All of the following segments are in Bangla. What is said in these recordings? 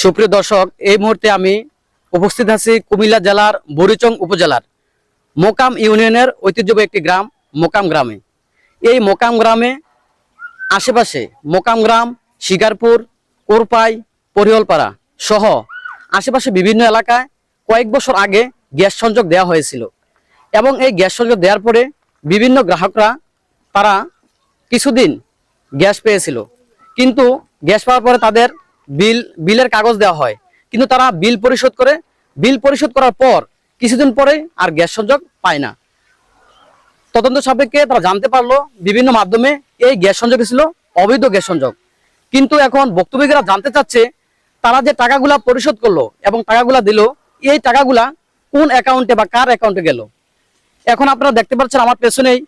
সুপ্রিয় দর্শক, এই মুহূর্তে আমি উপস্থিত আছি কুমিল্লা জেলার বরিচং উপজেলার মোকাম ইউনিয়নের ঐতিহ্যবাহী একটি গ্রাম, মোকাম গ্রামে। এই মোকাম গ্রামে আশেপাশে মোকাম গ্রাম, শিকারপুর, কোরপাই, পরিহলপাড়া সহ আশেপাশে বিভিন্ন এলাকায় কয়েক বছর আগে গ্যাস সংযোগ দেওয়া হয়েছিল এবং এই গ্যাস সংযোগ দেওয়ার পরে বিভিন্ন গ্রাহকরা তারা কিছুদিন গ্যাস পেয়েছিল। কিন্তু গ্যাস পাওয়ার পরে তাদের বিল, বিলের কাগজ দেওয়া হয়। কিন্তু তারা বিল পরিশোধ করে, বিল পরিশোধ করার পর কিছুদিন পরে আর গ্যাস সংযোগ পায় না। তদন্ত সাপেক্ষে তারা জানতে পারল, বিভিন্ন মাধ্যমে এই গ্যাস সংযোগ ছিল, অবৈধ গ্যাস সংযোগ। কিন্তু এখন বক্তব্যরা জানতে চাচ্ছে, তারা যে টাকাগুলা পরিশোধ করল এবং টাকাগুলা দিল, এই টাকাগুলা কোন অ্যাকাউন্টে বা কার অ্যাকাউন্টে গেল? এখন আপনারা দেখতে পাচ্ছেন আমার পেছনেই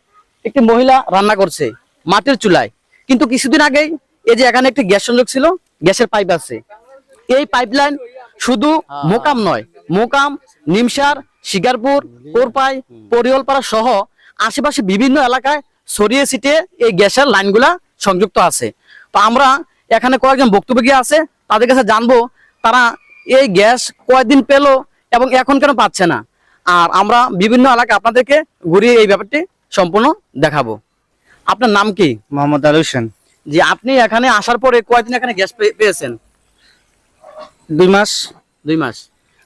একটি মহিলা রান্না করছে, মাটির চুলায়। কিন্তু কিছুদিন আগেই এই যে এখানে একটি গ্যাস সংযোগ ছিল গ্যাসের পাইপ আছে। এই পাইপলাইন শুধু মোকাম নয় মোকাম নিমসার শিকারপুর কোরপাই পরিয়লপাড়া সহ আশেপাশে বিভিন্ন এলাকায় ছড়িয়ে ছিটিয়ে এই গ্যাসের লাইনগুলা সংযুক্ত আছে। তো আমরা এখানে কয়েকজন বক্তব্য গিয়ে আছে তাদের কাছে জানব তারা এই গ্যাস কয়দিন পেল এবং এখন কেন পাচ্ছে না। আর আমরা বিভিন্ন এলাকা আপনাদেরকে ঘুরিয়ে এই ব্যাপারটি সম্পূর্ণ দেখাবো। আপনার নাম কি? মোহাম্মদ আলী হোসেন। যে আপনি এখানে আসার পরে কয়দিন এখানে গ্যাস পেয়েছেন? দুই মাস। দুই মাস।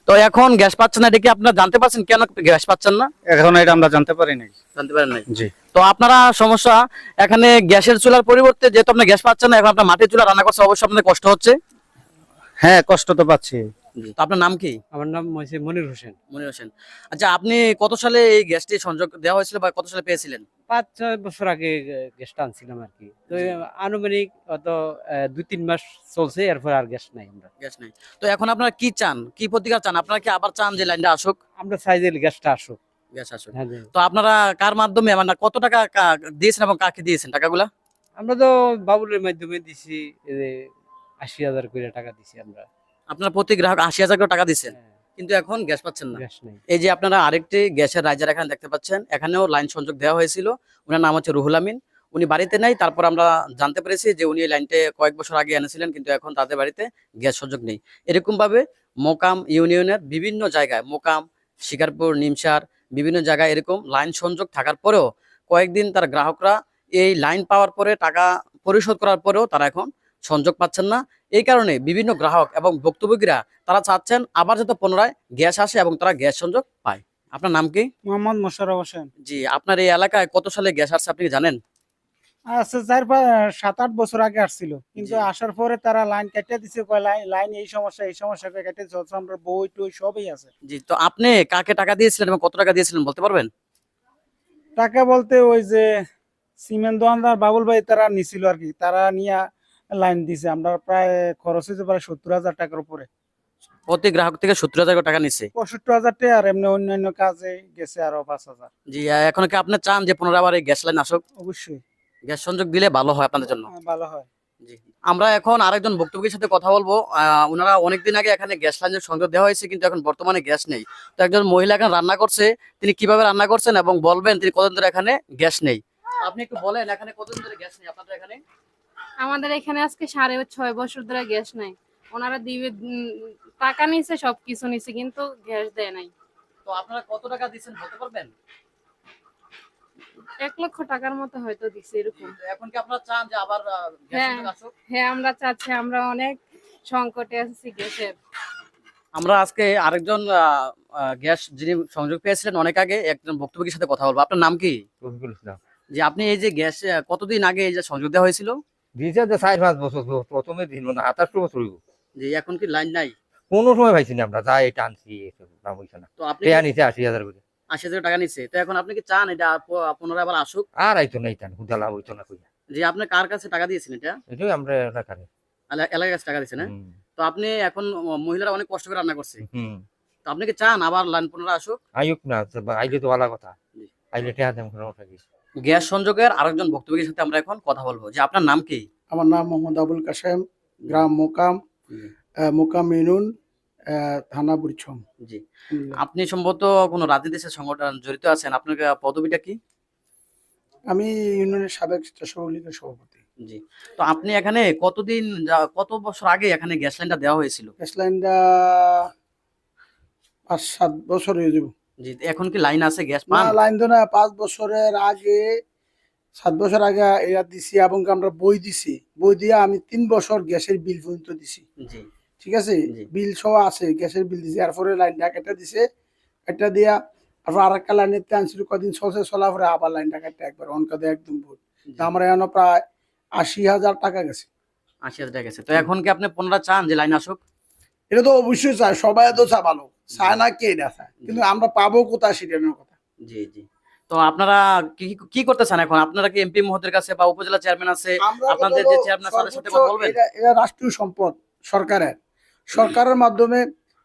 তো এখন গ্যাস পাচ্ছেন না এটা কি আপনারা জানতে পারছেন? কেন গ্যাস পাচ্ছেন না? এখন এটা আমরা জানতে পারি নাই। জানতে পারেন নাই? জি। তো আপনারা সমস্যা এখানে গ্যাসের চুলার পরিবর্তে যেহেতু আপনার গ্যাস পাচ্ছেন না এখন আপনার মাটির চুলা রান্না করছে অবশ্যই আপনাদের কষ্ট হচ্ছে? হ্যাঁ কষ্ট তো পাচ্ছি। তো আপনার নাম কি? আমার নাম মনির হোসেন। মনির হোসেন। আচ্ছা আপনি কত সালে এই গ্যাসটি সংযোগ দেওয়া হয়েছিল বা কত সালে পেয়েছিলেন? পাঁচ ছয় বছর আগে গ্যাসটা আনছিলাম আর কি। তো আনুমানিক অত দুই তিন মাস চলছে এরপর আর গ্যাস নাই আমরা। গ্যাস নেই। তো এখন আপনারা কি চান? কি প্রতিকার চান? আপনারা কি আবার চান যে লাইনটা আসুক? আমরা সাইজের গ্যাসটা আসুক। গ্যাস আসুক। হ্যাঁ তো আপনারা কার মাধ্যমে মানে কত টাকা দিয়েছেন এবং কাকে দিয়েছেন টাকাগুলা? আমরা তো বাবুলের মাধ্যমে দিছি আশি হাজার করে টাকা দিছি আমরা। আপনারা প্রতি গ্রাহক আশি হাজার করে টাকা দিচ্ছেন হ্যাঁ, কিন্তু এখন গ্যাস পাচ্ছেন না। এই যে আপনারা আরেকটি গ্যাসের রাইজার এখানে দেখতে পাচ্ছেন এখানেও লাইন সংযোগ দেওয়া হয়েছিল। ওনার নাম হচ্ছে রুহুল আমিন। উনি বাড়িতে নেই তারপর আমরা জানতে পেরেছি যে উনি এই লাইনটা কয়েক বছর আগে এনেছিলেন কিন্তু এখন তাদের বাড়িতে গ্যাস সংযোগ নেই। এরকম ভাবে মোকাম ইউনিয়নের বিভিন্ন জায়গায় মোকাম শিকারপুর নিমসার বিভিন্ন জায়গায় এরকম লাইন সংযোগ থাকার পরেও কয়েকদিন তার গ্রাহকরা এই লাইন পাওয়ার পরে টাকা পরিশোধ করার পরেও তারা এখন সংযোগ পাচ্ছেন না। এই কারণে বিভিন্ন গ্রাহক এবং ভুক্তভোগীরা তারা চাচ্ছেন আবার যাতে পুনরায় গ্যাস আসে এবং তারা গ্যাস সংযোগ পায়। আপনার নাম কি? মোহাম্মদ মোশারফ হোসেন। জি আপনার এই এলাকায় কত সালে গ্যাস আসছে আপনি জানেন? আচ্ছা চার সাত আট বছর আগে আসছিল। কিন্তু আসার পরে তারা লাইন কেটে দিছে লাইন এই সমস্যা এই সমস্যা কেটে আমরা বই টই সবই আছে। জি তো আপনি কাকে টাকা দিয়েছিলেন এবং কত টাকা দিয়েছিলেন বলতে পারবেন? টাকা বলতে ওই যে সিমেন্ট দোকানদার বাবুল ভাই তারা নিছিল আর কি। তারা নিয়ে লাইন দিছে। আমরা প্রায় খরচ হয়েছে প্রায় সত্তর হাজার টাকার উপরে। প্রতি গ্রাহক থেকে সত্তর হাজার টাকা নিচ্ছে পঁয়ষট্টি হাজার টাকা আর এমনি অন্যান্য কাজে গেছে আরও পাঁচ হাজার। জি এখন কি আপনি চান যে পুনরায় আবার এই গ্যাস লাইন আসুক? অবশ্যই। গ্যাস সংযোগ দিলে ভালো হয় আপনাদের জন্য? হ্যাঁ, ভালো হয়। জি আমরা এখন আরেকজন বক্তব্যের সাথে কথা বলব। ওনারা অনেকদিন আগে এখানে গ্যাস লাইনের সংযোগ দেওয়া হয়েছে কিন্তু এখন বর্তমানে গ্যাস নেই। তো একজন মহিলা এখানে রান্না করছে তিনি কীভাবে রান্না করছেন এবং বলবেন তিনি কতদিন ধরে এখানে গ্যাস নেই? আপনি একটু বলেন এখানে কতদিন ধরে গ্যাস নেই আপনাদের এখানে? আমাদের এখানে আজকে সাড়ে ছয় বছর ধরে গ্যাস নাই। ওনারা দিবে টাকা নিছে সবকিছু নিছে কিন্তু গ্যাস দেয় নাই। তো আপনারা কত টাকা দিচ্ছেন বলতে পারবেন? এক লক্ষ টাকার মতো হয়তো দিছে এরকম। এখন কি আপনারা চান যে আবার হ্যাঁ। হ্যাঁ আমরা চাচ্ছি আমরা অনেক সংকটে আছি গ্যাসের। আমরা আজকে আরেকজন গ্যাস যিনি সংযোগ পেয়েছিলেন অনেক আগে একজন বক্তব্যের সাথে কথা বলব। আপনার নাম কি? যে আপনি এই যে গ্যাস কতদিন আগে এই যে সংযোগ দেওয়া হয়েছিল? দিয়েছে যে চার পাঁচ বছর প্রথমে দিন না আঠাশ বছর হইব। যে এখন কি লাইন নাই? কোনো সময় পাইছি না আমরা যা এটা দাম হইছে না। তো আপনি টেয়া আশি হাজার করে। আশি হাজার টাকা নিচ্ছে তো এখন আপনি কি চান এটা পুনরায় আবার আসুক? আর আইতো না ইতান হুদা লাভ হইতো না কইয়া। যে আপনি কার কাছে টাকা দিয়েছেন এটা? এটাই আমরা এলাকারে। এলাকার কাছে টাকা দিয়েছেন হ্যাঁ? তো আপনি এখন মহিলারা অনেক কষ্ট করে রান্না করছে। তো আপনি কি চান আবার লাইন পুনরায় আসুক? আইুক না আইলে তো ভালো কথা। আইলে কোনো গ্যাস সংযোগের আরেকজন বক্তব্যের সাথে আমরা এখন কথা বলব। যে আপনার নাম কি? আমার নাম মোহাম্মদ আবুল কাশেম গ্রাম মোকাম মোকাম ইউনুন আহ, থানা বুড়িছম জি। আপনি সম্ভবত কোনো রাজনীতির সাথে সংগঠন জড়িত আছেন? আপনার পদবিটা কি? আমি ইউনিয়নের সাবেক লীগের সভাপতি। জি। তো আপনি এখানে কতদিন কত বছর আগে এখানে গ্যাস লাইনটা দেওয়া হয়েছিল? গ্যাস লাইনটা পাঁচ সাত বছর হয়ে যাব। জি এখন কি লাইন আছে গ্যাস পান? লাইন তো না পাঁচ বছরের আগে সাত বছর আগে এরা দিছি এবং আমরা বই দিছি। বই দিয়ে আমি তিন বছর গ্যাসের বিল পর্যন্ত দিছি। ঠিক আছে? বিল সহ আছে গ্যাসের বিল দিছে। এরপরে লাইনটা কেটে দিছে। এটা দিয়া তারপর আর একটা লাইনের আনছিল কদিন চলছে চলার পরে আবার লাইনটা কেটে একবার অনকাদে একদম ভোট। জি। আমার এখানে প্রায় আশি হাজার টাকা গেছে। আশি হাজার টাকা গেছে। তো এখন কি আপনি পুনরায় চান যে লাইন আসুক? এটা তো অবশ্যই চায় সবাই তো চা ভালো চায় না কে এটা চায়। কিন্তু আমরা পাবো কোথায় সেটা কথা। জি জি। তো আপনারা কি কি করতে চান এখন? আপনারা কি এমপি মহোদয়ের কাছে বা উপজেলা চেয়ারম্যান আছে? আপনাদের যে চেয়ারম্যান স্যারের সাথে কথা বলবেন? এটা- রাষ্ট্রীয় সম্পদ সরকারের। সরকারের মাধ্যমে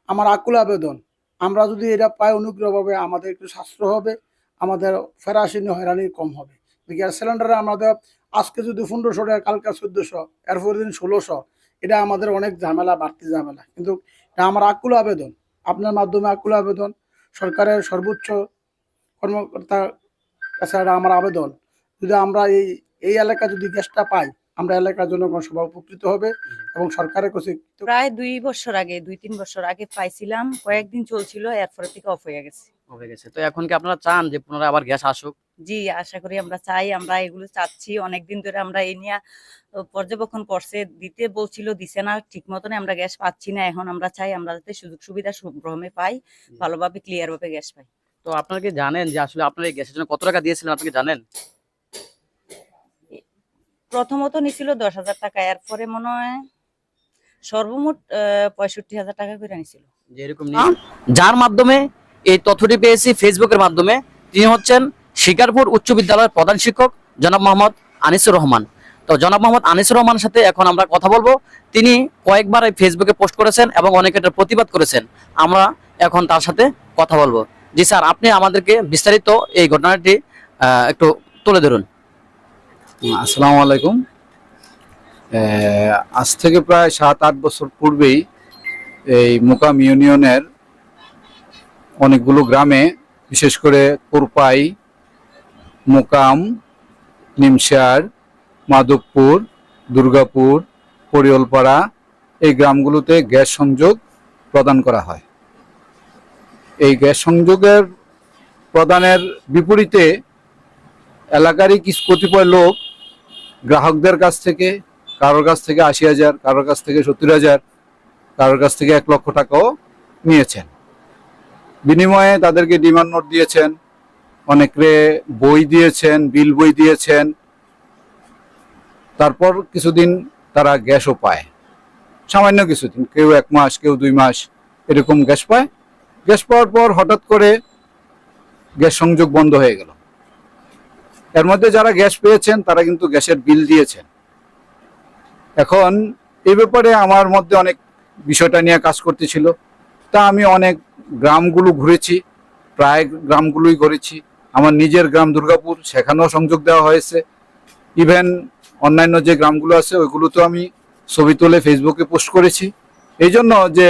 আমার আকুল আবেদন। আমরা যদি এটা পাই অনুগ্রহ পাবে আমাদের একটু সাশ্রয় হবে আমাদের ফেরাসিনী হয়রানি কম হবে। গ্যাস সিলিন্ডারে আমাদের আজকে যদি পনেরোশো টাকা কালকে চোদ্দশো এরপর দিন ষোলোশো এটা আমাদের অনেক ঝামেলা বাড়তি ঝামেলা। কিন্তু এটা আমার আকুল আবেদন। আপনার মাধ্যমে আকুল আবেদন। সরকারের সর্বোচ্চ কর্মকর্তার কাছে আমার আবেদন। যদি আমরা এই এই এলাকা যদি গ্যাসটা পাই আমরা এলাকার জনগণ সবাই উপকৃত হবে এবং সরকারের কাছে প্রায় দুই বছর আগে দুই তিন বছর আগে পাইছিলাম কয়েকদিন চলছিল এরপরে থেকে অফ হয়ে গেছে। হয়ে গেছে। তো এখন কি আপনারা চান যে পুনরায় আবার গ্যাস আসুক? জি আশা করি আমরা চাই আমরা এগুলো চাচ্ছি। অনেকদিন ধরে আমরা এই নিয়ে পর্যবেক্ষণ করছে দিতে বলছিল দিছে না ঠিক মতন আমরা গ্যাস পাচ্ছি না। এখন আমরা চাই আমরা যাতে সুযোগ সুবিধা সুব্রহমে পাই ভালোভাবে ক্লিয়ার ভাবে গ্যাস পাই। তো আপনারা কি জানেন যে আসলে আপনারা এই গ্যাসের জন্য কত টাকা দিয়েছিলেন? আপনি কি জানেন? প্রথমত নিছিল দশ হাজার টাকা এরপরে মনে হয় সর্বমোট পঁয়ষট্টি হাজার টাকা করে নিছিল। যে এরকম নিয়ে- যার মাধ্যমে এই তথ্যটি পেয়েছি ফেসবুকের মাধ্যমে তিনি হচ্ছেন শিকারপুর উচ্চ বিদ্যালয়ের প্রধান শিক্ষক জনাব মোহাম্মদ আনিসুর রহমান। তো জনাব মোহাম্মদ আনিসুর রহমানের সাথে এখন আমরা কথা বলব। তিনি কয়েকবার এই ফেসবুকে পোস্ট করেছেন এবং অনেকে এটার প্রতিবাদ করেছেন। আমরা এখন তার সাথে কথা বলব। জি স্যার, আপনি আমাদেরকে বিস্তারিত এই ঘটনাটি একটু তুলে ধরুন। আসসালামু আলাইকুম। আজ থেকে প্রায় সাত, আট বছর পূর্বেই এই মোকাম ইউনিয়নের অনেকগুলো গ্রামে, বিশেষ করে কোরপাই, মোকাম, নিমসার, মাধবপুর, দুর্গাপুর, পরিয়লপাড়া, এই গ্রামগুলোতে গ্যাস সংযোগ প্রদান করা হয়। এই গ্যাস সংযোগের প্রদানের বিপরীতে এলাকারই কিছু কতিপয় লোক গ্রাহকদের কাছ থেকে, কারোর কাছ থেকে আশি হাজার, কারোর কাছ থেকে সত্তর হাজার, কারোর কাছ থেকে এক লক্ষ টাকাও নিয়েছেন। বিনিময়ে তাদেরকে ডিমান্ড নোট দিয়েছেন অনেকে বই দিয়েছেন, বিল বই দিয়েছেন। তারপর কিছুদিন তারা গ্যাসও পায়। সামান্য কিছুদিন, কেউ এক মাস, কেউ দুই মাস এরকম গ্যাস পায়। গ্যাস পাওয়ার পর হঠাৎ করে গ্যাস সংযোগ বন্ধ হয়ে গেল। এর মধ্যে যারা গ্যাস পেয়েছেন, তারা কিন্তু গ্যাসের বিল দিয়েছেন। এখন এই ব্যাপারে আমার মধ্যে অনেক বিষয়টা নিয়ে কাজ করতেছিল। তা আমি অনেক গ্রামগুলো ঘুরেছি, প্রায় গ্রামগুলোই ঘুরেছি আমার নিজের গ্রাম দুর্গাপুর, সেখানেও সংযোগ দেওয়া হয়েছে। ইভেন অন্যান্য যে গ্রামগুলো আছে, ওইগুলোতেও আমি ছবি তুলে ফেসবুকে পোস্ট করেছি। এই জন্য যে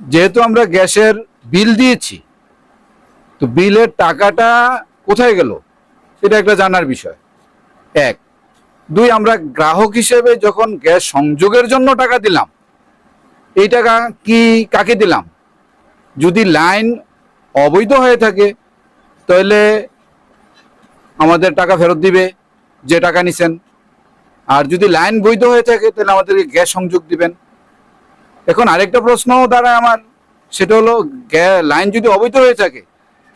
যেহেতু আমরা গ্যাসের বিল দিয়েছি, তো বিলের টাকাটা কোথায় গেল? এটা একটা জানার বিষয়। এক। দুই, আমরা গ্রাহক হিসেবে যখন গ্যাস সংযোগের জন্য টাকা দিলাম, এই টাকা কি, কাকে দিলাম? যদি লাইন অবৈধ হয়ে থাকে, তাহলে আমাদের টাকা ফেরত দিবে, যে টাকা নিছেন। আর যদি লাইন বৈধ হয়ে থাকে, তাহলে আমাদেরকে গ্যাস সংযোগ দিবেন। এখন আরেকটা প্রশ্ন দাঁড়ায় আমার, সেটা হলো লাইন যদি অবৈধ হয়ে থাকে,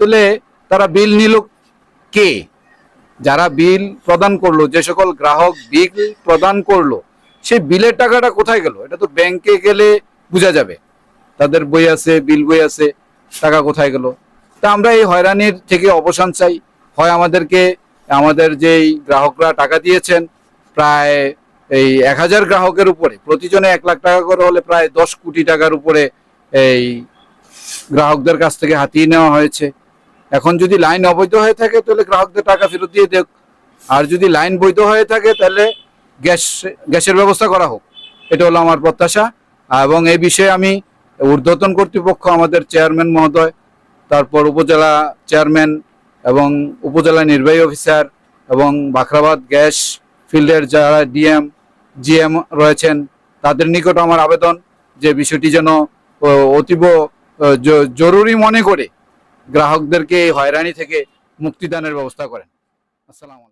তাহলে তারা বিল নিল কে? যারা বিল প্রদান করল, যে সকল গ্রাহক বিল প্রদান করল, সেই বিলের টাকাটা কোথায় গেল? এটা তো ব্যাংকে গেলে বোঝা যাবে। তাদের বই আছে, বিল বই আছে, টাকা কোথায় গেল? তা আমরা এই হয়রানির থেকে অবসান চাই। হয় আমাদেরকে, আমাদের যেই গ্রাহকরা টাকা দিয়েছেন, প্রায় এই এক হাজার গ্রাহকের উপরে, প্রতিজনে এক লাখ টাকা করে হলে প্রায় দশ কোটি টাকার উপরে এই গ্রাহকদের কাছ থেকে হাতিয়ে নেওয়া হয়েছে। এখন যদি লাইন অবৈধ হয়ে থাকে, তাহলে গ্রাহকদের টাকা ফেরত দিয়ে দেখ আর যদি লাইন বৈধ হয়ে থাকে, তাহলে গ্যাস, গ্যাসের ব্যবস্থা করা হোক। এটা হলো আমার প্রত্যাশা। এবং এই বিষয়ে আমি ঊর্ধ্বতন কর্তৃপক্ষ, আমাদের চেয়ারম্যান মহোদয়, তারপর উপজেলা চেয়ারম্যান এবং উপজেলা নির্বাহী অফিসার এবং বাখরাবাদ গ্যাস ফিল্ডের যারা ডিএম জিএম রয়েছেন, তাদের নিকট আমার আবেদন যে বিষয়টি যেন অতীব জরুরি মনে করে গ্রাহকদেরকে এই হয়রানি থেকে মুক্তিদানের ব্যবস্থা করেন। আসসালামু আলাইকুম।